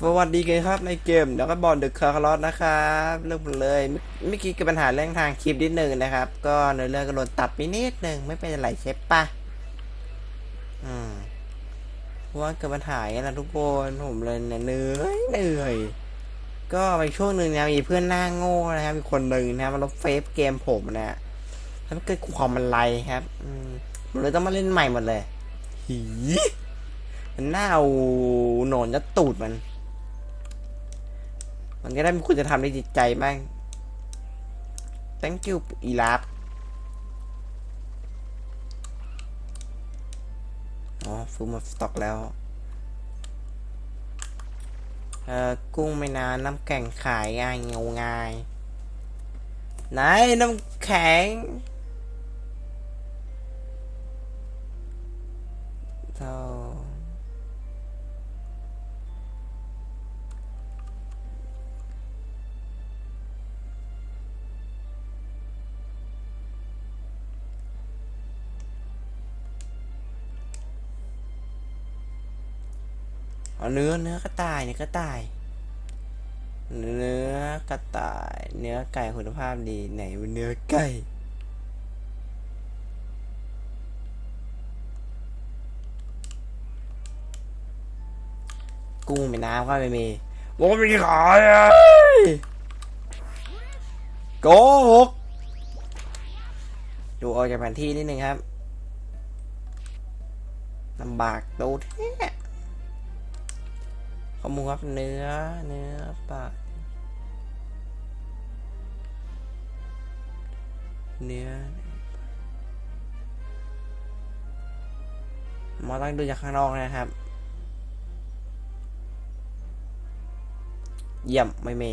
สวัสดีกันครับในเกมแล้วก็บอลเดอะคาร์ลอสนะครับเรื่องหมเลยเมื่อเมื่อกี้เกิดปัญหาเรื่องทางคลิปนิดหนึ่งนะครับ ก็ในเรื่องก็โดนตัดไปนิดหนึ่งไม่เป็นไรใช่ปะอืมเพราะว่าเกิดปัญหาอย่างนั้นนะทุกคนผมเลยเนี่ยเหนื่อยเหนื่อยก็ไปช่วงหนึ่งนะมีเพื่อนหน้าโง่นะครับมีคนหนึ่งนะครับมาลบเฟซเกมผมนะทำให้เกิดความมันไลครับ อืมผมเลยต้องมาเล่นใหม่หมดเลยหีมันน่าเอาหนอนยัดตูดมัน มันก็ได้มีคุณจะทำในจิตใจบ้าง thank you อีลาบอ๋อฟูมาสต็อกแล้วเอ่อกุ้งไม่นานน้ำแข็งขายง่ายเงาง่าย ไหนน้ำแข็ง เนื้อเนื้อกระต่ายเนื้อกระต่าย เนื้อกระต่าย เนื้อไก่คุณภาพดีไหนมันเนื้อไก่กุ้งแม่น้ำก็ไม่มีบอกว่าไม่มีขายอะโกหกดูออกจากแผนที่นิดนึงครับลำบากดูแท้ ข้อมูลครับเนื้อเนื้อปลาเนื้อมอต้องดูจากข้างนอกนะครับ เยี่ยมไม่เม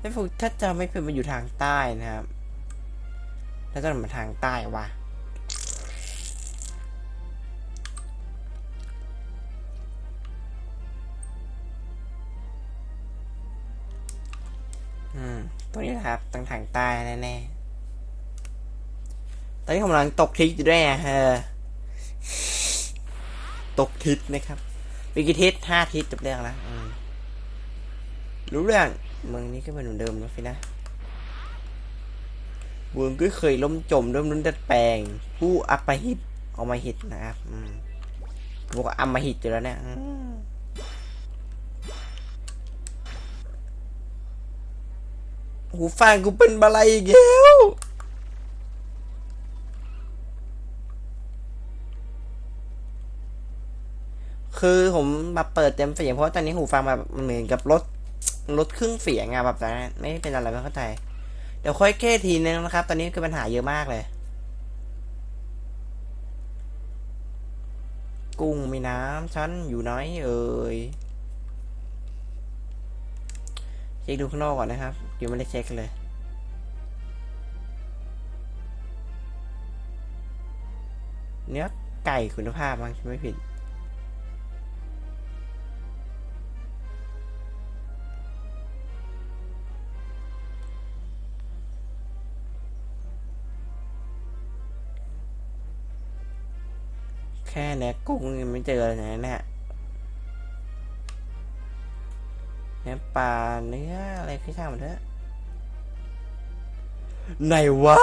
ไม่ฟูถ้าจะไม่เป็นมันอยู่ทางใต้นะครับ แล้วจะมาทางใต้วะอื ตรงนี้นะครับทางทางใต้แน่ๆตอนนี้ผมกำลังตกทิศอยู่ด้วยอะเออตกทิศนะครับวิกิทิศห้าทิศจบเรื่องแล้วรู้เรื่องเมืองนี้ก็เป็นเหมือนเดิมนะพี่นะเมืองก็เคยล้มจมด้วยนุ่นดัดแปลง ผู้อัปหิตเอามาหิตนะครับอืมบอกว่าอัมหิตอยู่แล้วเนี่ยอืม หูฟังกูเป็นบะไรอีกแล้วคือผมมาเปิดเต็มเสียงเพราะว่าตอนนี้หูฟังแบบมันเหมือนกับลดลดครึ่งเสียงอะแบบนั้นไม่เป็นอะไรไม่เข้าใจ เดี๋ยวค่อยแก้ทีนึงนะครับ ตอนนี้คือปัญหาเยอะมากเลย กุ้งมีน้ำชั้นอยู่น้อยเอ่ย เช็คดูข้างนอกก่อนนะครับยังไม่ได้เช็คเลยเนื้อไก่คุณภาพมั้งไม่ผิด แค่เนื้อกุ้งยังไม่เจอเลยนะเนี่ย เนื้อปลาเนื้ออะไรก็ช่างมันเถอะไหนวะ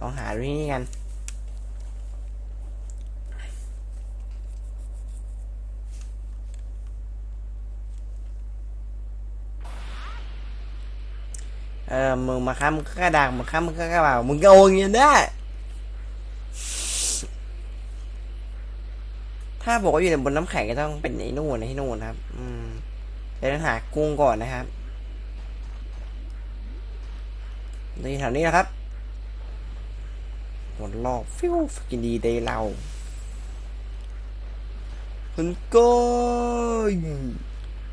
ลองหาดูที่นี่กัน เออ มึงมาค้ำมึงก็กระดักมึงค้ำมึงก็กระเป๋ามึงก็โอนเงินได้ ถ้าบอกว่าอยู่ในบนน้ำแข็งก็ต้องเป็นไอ้นู่นนะที่นู่นครับ อืมเดี๋ยวต้องหากุ้งก่อนนะครับนี่แถวนี้นะครับ หมดรอบฟิวกินดีเดย์เราคุณกย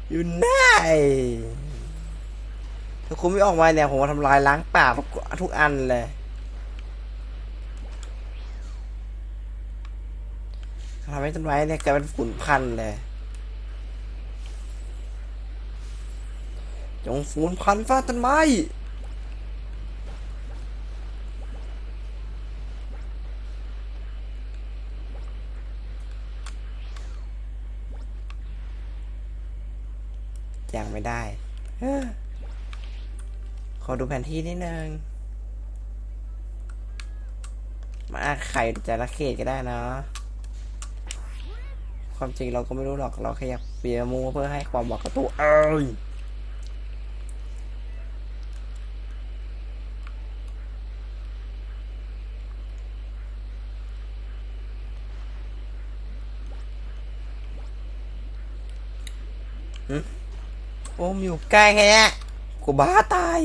อยู่ไหนถ้าคุณไม่ออกมาเนี่ยผมจะทำลายล้างป่าทุกอันเลยทำให้ต้นไม้เนี่ยกลายเป็นฝุ่นพันเลยจงฝุ่นพันฟ้าต้นไม้ ยังไม่ได้ขอดูแผนที่นิดนึง มาไข่จระเขตก็ได้เนาะ ความจริงเราก็ไม่รู้หรอก เราแค่อยากเปียมูเพื่อให้ความบอกกับตัวเอ้ย โอ้มอยู่ใกล้แค่นี้กูบ้าตาย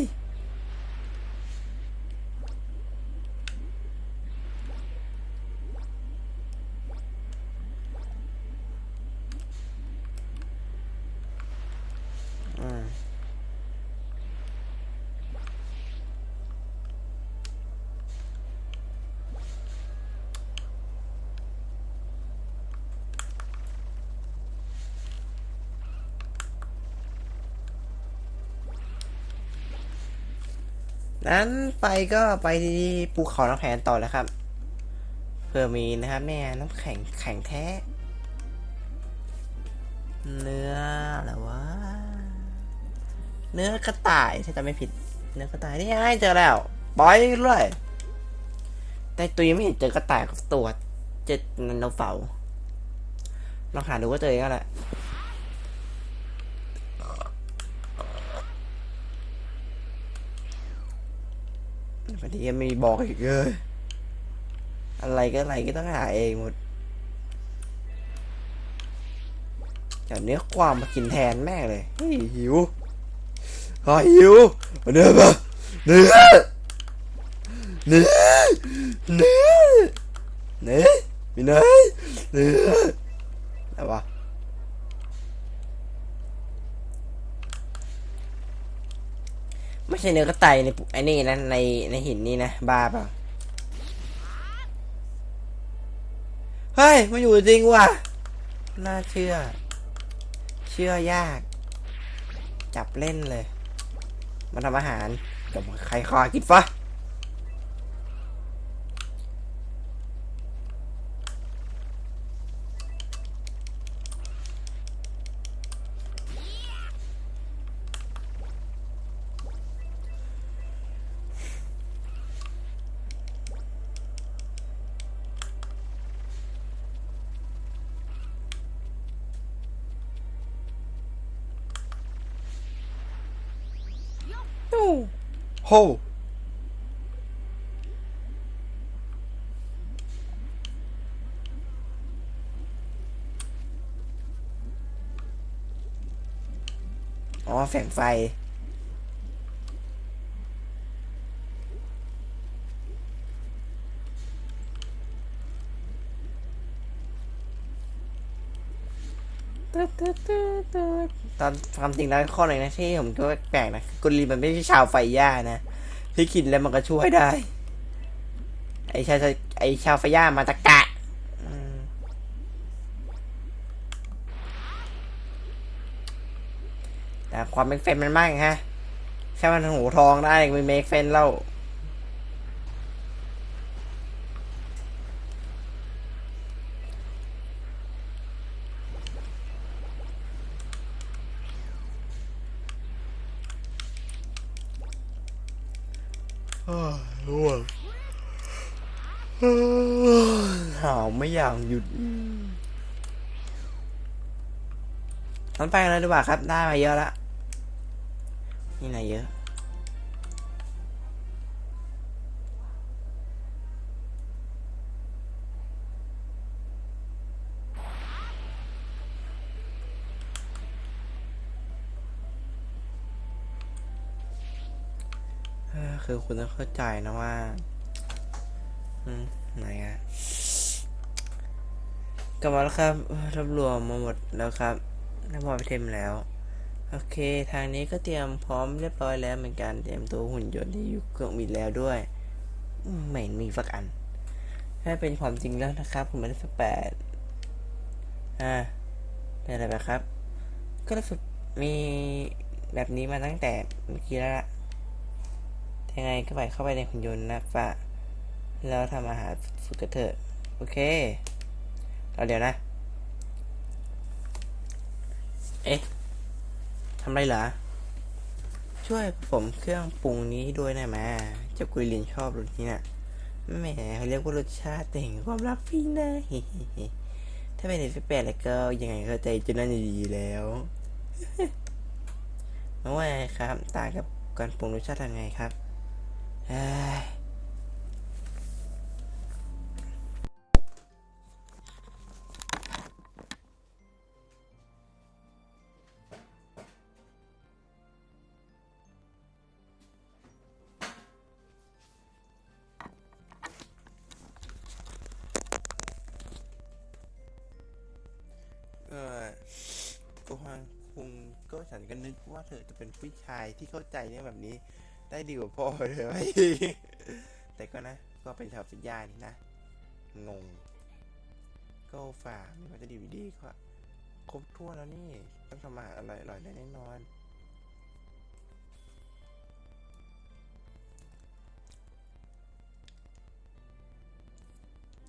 นั้นไปก็ไปที่ภูเขาน้ำแข็งต่อแล้วครับ เพื่อมีนะครับแม่น้ำแข็งแข็งแท้ เนื้ออะไรวะ เนื้อกระต่ายถ้าจำไม่ผิด เนื้อกระต่ายนี่ไงเจอแล้วปล่อยเลยแต่ตัวยังไม่เห็นเจอกระต่ายกับตัวเจอนันโนเฝาลองหาดูว่าเจอก็แหละ วันนี้ยังไม่บอกอีกเลยอะไรก็อะไรก็ต้องหาเองหมดจะเนื้อความมากินแทนแม่เลยเฮ้ยหิวหาหิวเนื้อปะเนื้อเนื้อเนื้อเนื้อมีเนื้อเนื้ออะไรวะไม่ ใช่เนื้อกระต่ายในปุไอ้นี่นะในในหินนี่นะบ้าเปล่าเฮ้ยมาอยู่จริงว่ะน่าเชื่อ เชื่อยาก จับเล่นเลยมาทำอาหารกับใครคอกินฟะ โอ้โหอ๋อแสงไฟ ตึ๊ดตึ๊ดตึ๊ดตึ๊ด ตอนความจริงแล้วข้อหนึ่งนะที่ผมก็แปลกนะกุลีมันไม่ใช่ชาวไฟย่านะที่กินแล้วมันก็ช่วยได้ ไอชาวไอชาวไฟย่ามาตะกะแต่ความเป็นเฟนมันมากฮะแค่มันหูทองได้มันเมคเฟนแล้วร่วงหาวไม่ อยากหยุดงั้นไปกันเลยดีกว่าครับ ได้มาเยอะแล้วนี่ไหนเยอะเออคือคุณต้องเข้าใจนะว่า อืม ไหนอะ กลับมาแล้วครับรวบรวมมาหมดแล้วครับน้ำมอไปเทมแล้ว โอเค ทางนี้ก็เตรียมพร้อมเรียบร้อยแล้วเหมือนกัน เตรียมตัวหุ่นยนต์ที่อยู่เครื่องบินแล้วด้วยอืมไม่เห็นมีสักอัน ถ้าเป็นความจริงแล้วนะครับ ผมไม่ได้สักแปดอ่าเป็นอะไรไปครับ ก็รู้สึกมีแบบนี้มาตั้งแต่เมื่อกี้แล้วละยังไงก็ไปเข้าไปในหุ่นยนต์นะฝะแล้วทำอาหารฝึกกันเถอะ โอเค เราเดี๋ยวนะ เอ๊ะทำไรเหรอ ช่วยผมเครื่องปรุงนี้ด้วยได้ไหมเจ้ากุยลินชอบรสนี้น่ะแหมเขาเรียกว่ารสชาติแห่งความรักพี่นะถ้าเป็นเด็กแปดแล้วก็ยังไงเข้าใจจะน่าจะดีแล้วมาว่าครับต่างกับการปรุงรสชาติยังไงครับ ที่เข้าใจเนี่ยแบบนี้ ได้ดีกว่าพ่อเลย แต่ก็นะ ก็เป็นชาวสัญญานี่นะ งง ก็ฝ่าไม่ว่าจะดีวิดีก็ครบทั่วแล้วนี่ ต้องทำอาหารอร่อยๆได้แน่นอน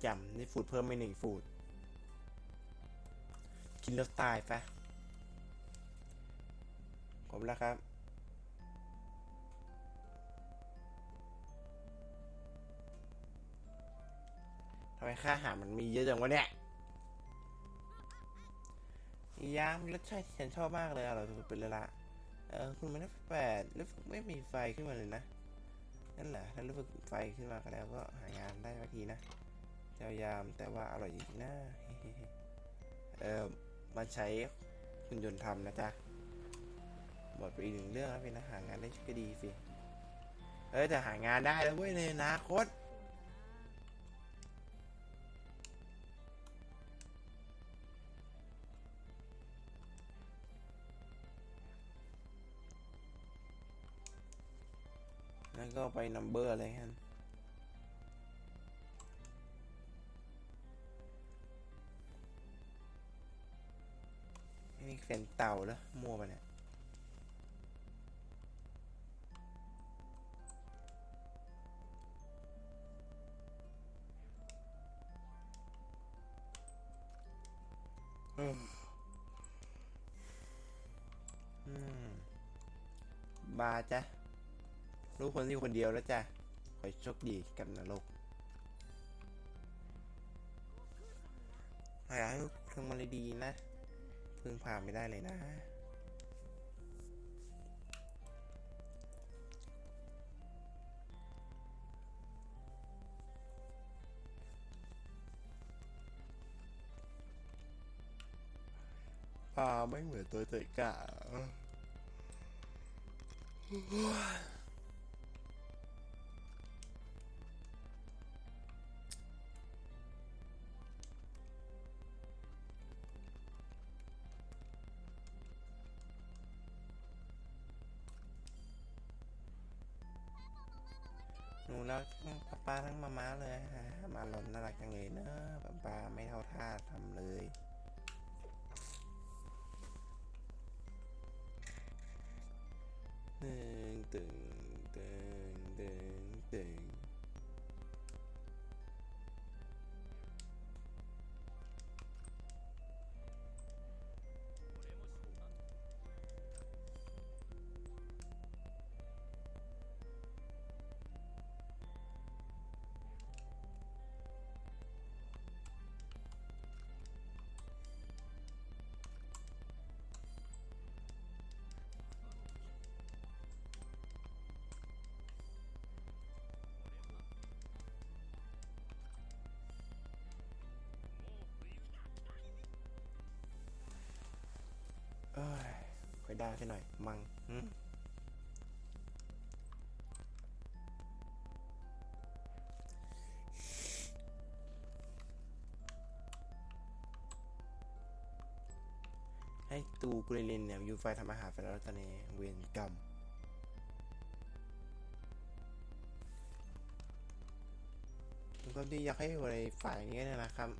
จำนี่ฟูดเพิ่มไปหนึ่งฟูดกินแล้วตายปะผมแล้วครับำไมค่าอาหารมันมีเยอะจังวะเนี่ยยางรสชาติที่ฉันชอบมากเลยอร่อยสุดๆไปเลยละเออคุณไม่ได้แปดรู้สึกไม่มีไฟขึ้นมาเลยนะนั่นแหละถ้ารู้สึกไฟขึ้นมากันแล้วก็หางานได้สักทีนะยาวๆแต่ว่าอร่อยจริงนะเออมาใช้หุ่นยนต์ทำนะจ๊ะหมดไปอีกหนึ่งเรื่องแล้วเป็นนะหางานได้ก็ดีสิเออแต่หางานได้แล้วเว้ยในอนาคต ก็ไปนัมเบอร์อะไรกันนี่เป็นเต่าแล้วมัวไปเนี่ยอืมอืมบาจ้ะ รู้คนที่คนเดียวแล้วจ้ะขอโชคดีกับนรกหาให้เครื่องมันเลยดีนะพึ่งพาไม่ได้เลยนะปลาไม่เหมือนตัวเตยกะ รักทั้งป้าป้าทั้งมาม้าเลยฮะมาหล่นน่ารักจังเลยเนอะป้าป้าไม่เท่าท่าทำเลยตึงตึง อยได้ใช่หน่อยมังให้ตูกุลิลินเนี่ยยูไฟทำอาหารไปแล้วตอนนี้เวรกรรมผมก็ดีอยากให้อยู่ในฝ่ายนี้นะครับ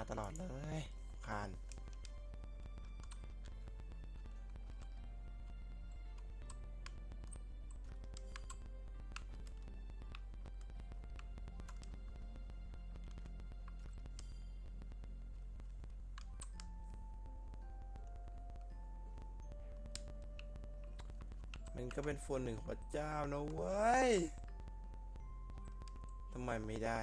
มาตลอดเลยคานมันก็เป็นโฟนหนึ่งของพระเจ้านะเว้ย ทำไมไม่ได้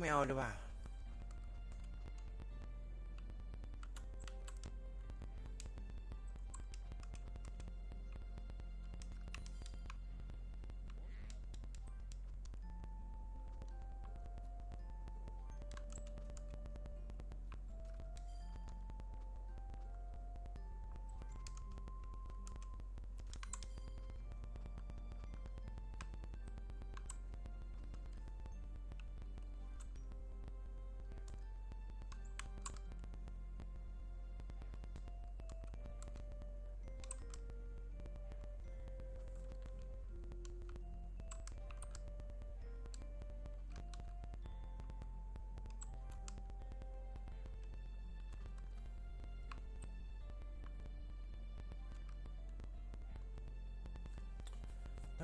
ไม่เอาดีกว่า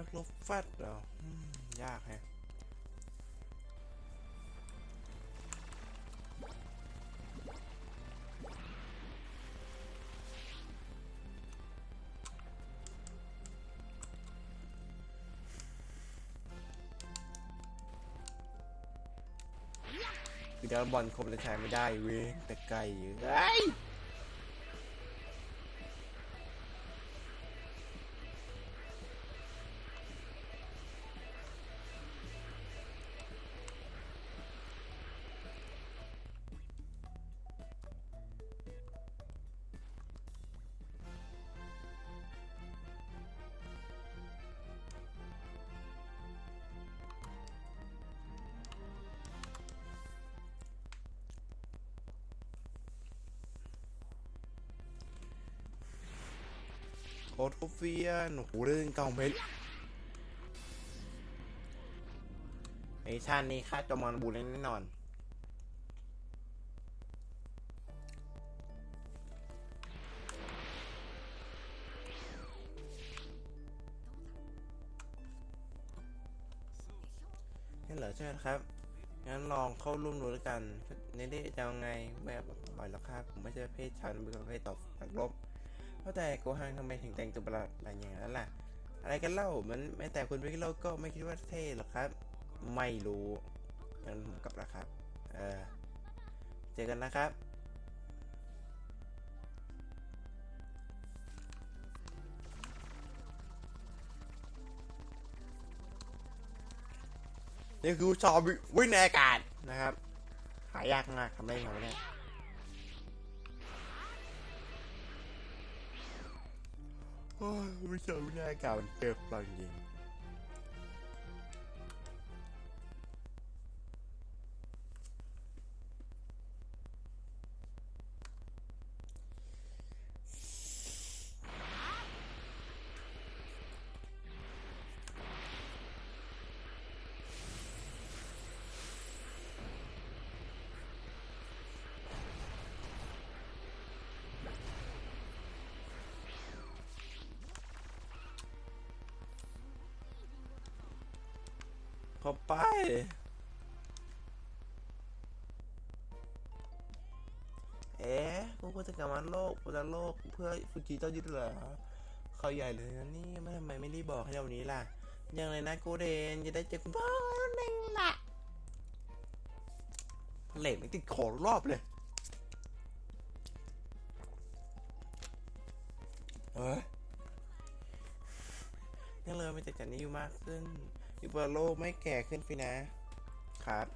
นักรบฟัดเหรอยากแฮะคือดาวบอลคมเลยใช้ไม่ได้เว้ยแต่ไกลอยู่เอ้ โคตรเฟียนโอ้โหเรื่องเก่าเพชรไอชาตินี้ค่าจอมอนบูเล่นแน่นอนงั้นเหรอใช่ไหมครับ งั้นลองเข้าร่วมดูแล้วกัน ในเดจะเอาไงแบบบอยหรอกครับ ผมไม่ใช่เพศชาวเป็นประเภทต่อนักรบ เพราแต่โกฮังทำไมถึงแต่งตัวประหลาดอะไรอย่างนั้นล่ะ อะไรกันเล่ามันแม้แต่คุณวิกโลก็ไม่คิดว่าเท่หรอกครับ ไม่รู้งั้นผมกลับล้วครับ เออ เจอกันนะครับนี่คือชอบวิ่งในอากาศนะครับ หายากมากทำได้ไงวะเนี่ย โอ้ยวิชาวิ่งในอากาศมันเจ็บเราจริง เข้าไปเอ๊ะกูก็จะกลับมาโลกจะโลกเพื่อฟูจิเจ้ายึดเหรอเขาใหญ่เลยนะนี่ไม่ทำไมไม่รีบบอกให้เราวันนี้ล่ะ ยังเลยนะกูเดนจะได้เจอคุณพ่อหนึ่งล่ะเหล็กไม่ติดคอรอบเลยเอ้ยยังเลยมันจะจัดนิยมมากขึ้น ที่เบอร์โลไม่แก่ขึ้นพี่นะครับ